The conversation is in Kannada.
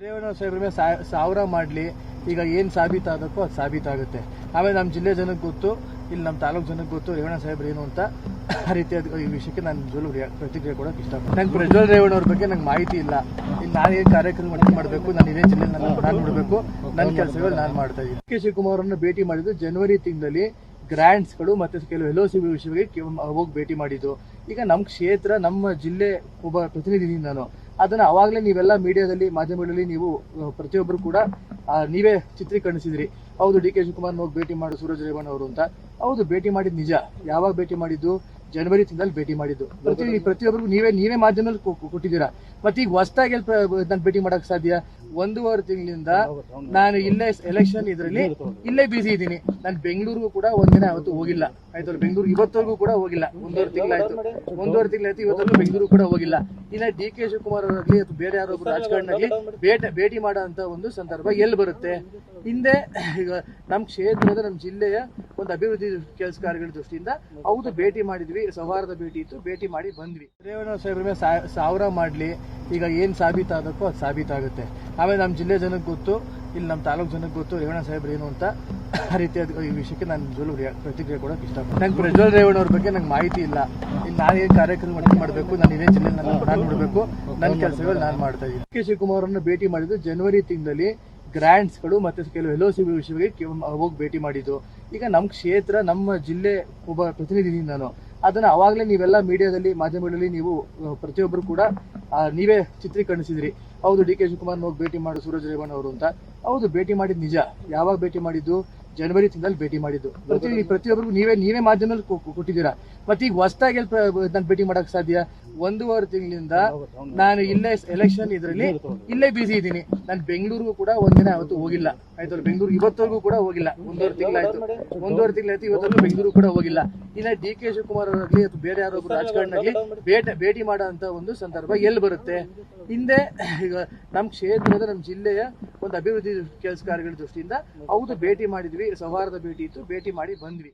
ರೇವಣ್ಣ ಸಾಹೇಬ್ರ ಮೇಲೆ ಸಾವಿರ ಮಾಡಲಿ, ಈಗ ಏನು ಸಾಬೀತಾಗಬೇಕೋ ಅದು ಸಾಬೀತಾಗುತ್ತೆ. ಆಮೇಲೆ ನಮ್ಮ ಜಿಲ್ಲೆ ಜನಕ್ಕೆ ಗೊತ್ತು, ಇಲ್ಲಿ ನಮ್ಮ ತಾಲೂಕು ಜನಕ್ಕೆ ಗೊತ್ತು ರೇವಣ್ಣ ಸಾಹೇಬ್ರು ಏನು ಅಂತ. ಆ ರೀತಿಯಾದ ಈ ವಿಷಯಕ್ಕೆ ನಾನು ನಿಜವಲ್ಲೂ ರಿಯಾ- ಪ್ರತಿಕ್ರಿಯೆ ಕೊಡೋಕೆ ಇಷ್ಟಪಡ್ತೀನಿ. ನಂಗೆ ಪ್ರಜ್ವಲ್ ರೇವಣ್ಣ ಅವ್ರ ಬಗ್ಗೆ ನಂಗೆ ಮಾಹಿತಿ ಇಲ್ಲ. ಇಲ್ಲಿ ನಾನು ಏನು ಕಾರ್ಯಕ್ರಮ ಅಟೆಂಡ್ ಮಾಡಬೇಕು, ನಾನು ಇದೇ ಜಿಲ್ಲೆ ನಾನು ನಾನು ನೋಡಬೇಕು. ನನ್ನ ಕೆಲಸಗಳು ನಾನು ಮಾಡ್ತಾ ಇದ್ದೀನಿ ಕೆ ಶಿವಕುಮಾರ್ ಅವರನ್ನು ಭೇಟಿ ಮಾಡಿದ್ದು ಜನವರಿ ತಿಂಗಳಲ್ಲಿ ಗ್ರ್ಯಾಂಡ್ಸ್ಗಳು ಮತ್ತೆ ಕೆಲವು ಎಲ್ ಒ ಸಿ ವಿಷಯವಾಗಿ ಹೋಗಿ ಭೇಟಿ ಮಾಡಿದ್ದು. ಈಗ ನಮ್ಮ ಕ್ಷೇತ್ರ, ನಮ್ಮ ಜಿಲ್ಲೆ ಒಬ್ಬ ಪ್ರತಿನಿಧಿ ನಾನು. ಅದನ್ನ ಅವಾಗಲೇ ನೀವೆಲ್ಲ ಮೀಡಿಯಾದಲ್ಲಿ, ಮಾಧ್ಯಮಗಳಲ್ಲಿ ನೀವು ಪ್ರತಿಯೊಬ್ಬರು ಕೂಡ ನೀವೇ ಚಿತ್ರೀಕರಣಿಸಿದ್ರಿ ಹೌದು, ಡಿ ಕೆ ಶಿವಕುಮಾರ್ ಹೋಗಿ ಭೇಟಿ ಮಾಡು ಸೂರಜ್ ರೇವಣ್ಣ ಅವರು ಅಂತ. ಹೌದು, ಭೇಟಿ ಮಾಡಿದ್ ನಿಜ. ಯಾವಾಗ ಭೇಟಿ ಮಾಡಿದ್ದು? ಜನವರಿ ತಿಂಗಳಲ್ಲಿ ಭೇಟಿ ಮಾಡಿದ್ದು. ಪ್ರತಿ, ಪ್ರತಿಯೊಬ್ಬರಿಗೂ ನೀವೇ ನೀವೇ ಮಾಧ್ಯಮದಲ್ಲಿ ಕೊಟ್ಟಿದ್ದೀರಾ? ಮತ್ತೆ ಈಗ ಹೊಸದಾಗಿ ನಾನು ಭೇಟಿ ಮಾಡಕ್ ಸಾಧ್ಯ? ಒಂದೂವರೆ ತಿಂಗಳಿಂದ ನಾನು ಇಲ್ಲೇ ಎಲೆಕ್ಷನ್ ಇದರಲ್ಲಿ ಇಲ್ಲೇ ಬಿಸಿ ಇದ್ದೀನಿ. ನಾನು ಬೆಂಗಳೂರಿಗೂ ಕೂಡ ಒಂದಿನ ಅವತ್ತು ಹೋಗಿಲ್ಲ. ಆಯ್ತು ಬೆಂಗಳೂರು ಇವತ್ತವರೆಗೂ ಕೂಡ ಹೋಗಿಲ್ಲ. ಒಂದೂವರೆ ತಿಂಗಳಾಯ್ತು. ಒಂದೂವರೆ ತಿಂಗಳಾಯ್ತು ಇವತ್ತವರೆಗೂ ಬೆಂಗಳೂರು ಕೂಡ ಹೋಗಿಲ್ಲ. ಇನ್ನ ಡಿ ಕೆ ಶಿವಕುಮಾರ್ ಅವರಾಗ್ಲಿ ಅಥವಾ ಬೇರೆ ಯಾರೊಬ್ರು ರಾಜಕಾರಣಿ ಭೇಟಿ ಭೇಟಿ ಮಾಡೋ ಅಂತ ಒಂದು ಸಂದರ್ಭ ಎಲ್ಲಿ ಬರುತ್ತೆ? ಹಿಂದೆ ಈಗ ನಮ್ಮ ಕ್ಷೇತ್ರದ ನಮ್ಮ ಜಿಲ್ಲೆಯ ಒಂದು ಅಭಿವೃದ್ಧಿ ಕೆಲಸ ಕಾರ್ಯಗಳ ದೃಷ್ಟಿಯಿಂದ ಹೌದು ಭೇಟಿ ಮಾಡಿದ್ವಿ. ಸೌಹಾರ್ದ ಭೇಟಿ ಇತ್ತು. ಭೇಟಿ ಮಾಡಿ ಬಂದ್ವಿ. ರೇವಣ್ಣ ಸಾಹೇಬ್ರ ಮೇಲೆ ಸಾವಿರ ಮಾಡಲಿ. ಈಗ ಏನು ಸಾಬೀತಾದಕ್ಕೋ ಅದು ಸಾಬೀತಾಗುತ್ತೆ. ಆಮೇಲೆ ನಮ್ಮ ಜಿಲ್ಲೆ ಜನಕ್ಕೆ ಗೊತ್ತು, ಇಲ್ಲಿ ನಮ್ಮ ತಾಲೂಕು ಜನಕ್ಕೆ ಗೊತ್ತು, ರೇವಣ್ಣ ಸಾಹೇಬ್ರು ಏನು ಅಂತ ಆ ರೀತಿಯಾದ ಈ ವಿಷಯಕ್ಕೆ ನಾನು ರಿಯಾ- ಪ್ರತಿಕ್ರಿಯೆ ಕೊಡೋಕೆ ಇಷ್ಟಪಡ್ತೀನಿ. ನಂಗೆ ಪ್ರಜ್ವಲ್ ರೇವಣ್ಣ ಅವ್ರ ಬಗ್ಗೆ ನಂಗೆ ಮಾಹಿತಿ ಇಲ್ಲ. ಇಲ್ಲಿ ನಾನು ಏನು ಕಾರ್ಯಕ್ರಮ ಮಾಡಬೇಕು ನಾನು ಇದೇ ಜಿಲ್ಲೆ ನಾನು ನೋಡಬೇಕು. ನನ್ನ ಕೆಲಸಗಳು ನಾನು ಮಾಡ್ತಾ ಇದ್ದೀನಿ. ಕೆ. ಶಿವಕುಮಾರ್ ಅವರನ್ನು ಭೇಟಿ ಮಾಡಿದ್ದು ಜನವರಿ ತಿಂಗಳಲ್ಲಿ ಗ್ರ್ಯಾಂಡ್ಸ್ಗಳು ಮತ್ತೆ ಕೆಲವು ಎಲ್ ಒ ಸಿ ಹೋಗಿ ಭೇಟಿ ಮಾಡಿದ್ದು. ಈಗ ನಮ್ಮ ಕ್ಷೇತ್ರ, ನಮ್ಮ ಜಿಲ್ಲೆ ಒಬ್ಬ ಪ್ರತಿನಿಧಿ ನಾನು. ಅದನ್ನ ಅವಾಗಲೇ ನೀವೆಲ್ಲ ಮೀಡಿಯಾದಲ್ಲಿ, ಮಾಧ್ಯಮಗಳಲ್ಲಿ ನೀವು ಪ್ರತಿಯೊಬ್ಬರು ಕೂಡ ನೀವೇ ಚಿತ್ರೀಕರಿಸಿದ್ರಿ. ಹೌದು, ಡಿ ಕೆ ಶಿವಕುಮಾರ್ ಹೋಗಿ ಭೇಟಿ ಮಾಡು ಸೂರಜ್ ರೇವಣ್ಣ ಅವರು ಅಂತ. ಹೌದು, ಭೇಟಿ ಮಾಡಿದ್ ನಿಜ. ಯಾವಾಗ ಭೇಟಿ ಮಾಡಿದ್ದು? ಜನವರಿ ತಿಂಗಳಲ್ಲಿ ಭೇಟಿ ಮಾಡಿದ್ದು. ಪ್ರತಿ, ಪ್ರತಿಯೊಬ್ಬರಿಗೂ ನೀವೇ ನೀವೇ ಮಾಧ್ಯಮದಲ್ಲಿ ಕೊಟ್ಟಿದ್ದೀರಾ? ಮತ್ತೆ ಈಗ ಹೊಸದಾಗಿ ನಾನು ಭೇಟಿ ಮಾಡಕ್ ಸಾಧ್ಯ? ಒಂದೂವರೆ ತಿಂಗಳಿಂದ ನಾನು ಇಲ್ಲೇ ಎಲೆಕ್ಷನ್ ಇದರಲ್ಲಿ ಇಲ್ಲೇ ಬಿಸಿ ಇದ್ದೀನಿ. ನಾನು ಬೆಂಗಳೂರಿಗೂ ಕೂಡ ಒಂದಿನ ಅವತ್ತು ಹೋಗಿಲ್ಲ. ಆಯ್ತು ಬೆಂಗಳೂರು ಇವತ್ತವರೆಗೂ ಕೂಡ ಹೋಗಿಲ್ಲ. ಒಂದೂವರೆ ತಿಂಗಳಾಯ್ತು ಒಂದೂವರೆ ತಿಂಗಳಾಯ್ತು ಇವತ್ತವರೆಗೂ ಬೆಂಗಳೂರು ಕೂಡ ಹೋಗಿಲ್ಲ. ಇನ್ನ ಡಿ ಕೆ ಶಿವಕುಮಾರ್ ಅವರಾಗ್ಲಿ ಅಥವಾ ಬೇರೆ ಯಾರೊಬ್ರು ರಾಜಕಾರಣದಲ್ಲಿ ಭೇಟಿ ಭೇಟಿ ಮಾಡೋ ಅಂತ ಒಂದು ಸಂದರ್ಭ ಎಲ್ಲಿ ಬರುತ್ತೆ? ಹಿಂದೆ ಈಗ ನಮ್ಮ ಕ್ಷೇತ್ರದ ನಮ್ಮ ಜಿಲ್ಲೆಯ ಒಂದು ಅಭಿವೃದ್ಧಿ ಕೆಲಸ ಕಾರ್ಯಗಳ ದೃಷ್ಟಿಯಿಂದ ಹೌದು ಭೇಟಿ ಮಾಡಿದ್ವಿ. ಸೌಹಾರ್ದ ಭೇಟಿ ಇತ್ತು. ಭೇಟಿ ಮಾಡಿ ಬಂದ್ವಿ.